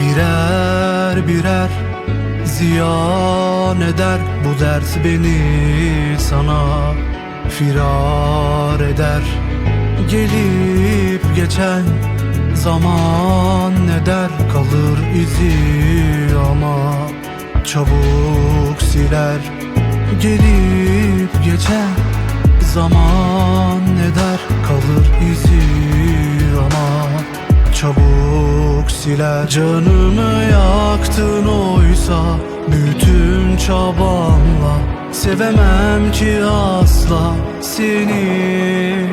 Birer birer ziyan eder Bu dert beni sana. Firar eder Gelip geçen zaman ne der Kalır izi ama. Çabuk siler Gelip geçen zaman siler Canımı yaktın oysa bütün çabanla. Sevemem ki asla seni.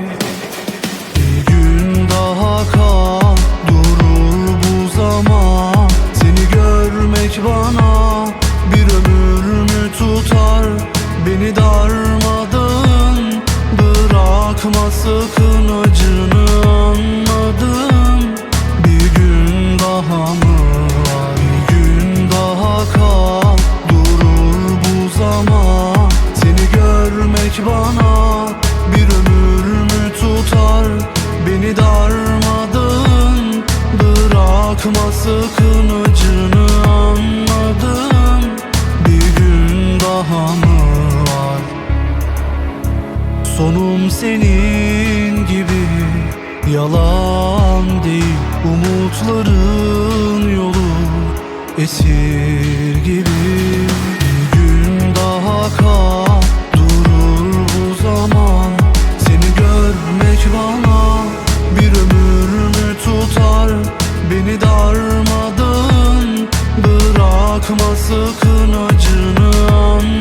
Bir gün daha kal durur bu zaman. Seni görmek bana bir ömür mü tutar? Beni darmadağın bırakma sakın bırakma sakın anladım. Bir gün daha mı var? Sonum senin gibi. Yalan değil Umutların yolu esir gibi kırmadın. Bırakma sakın acını. an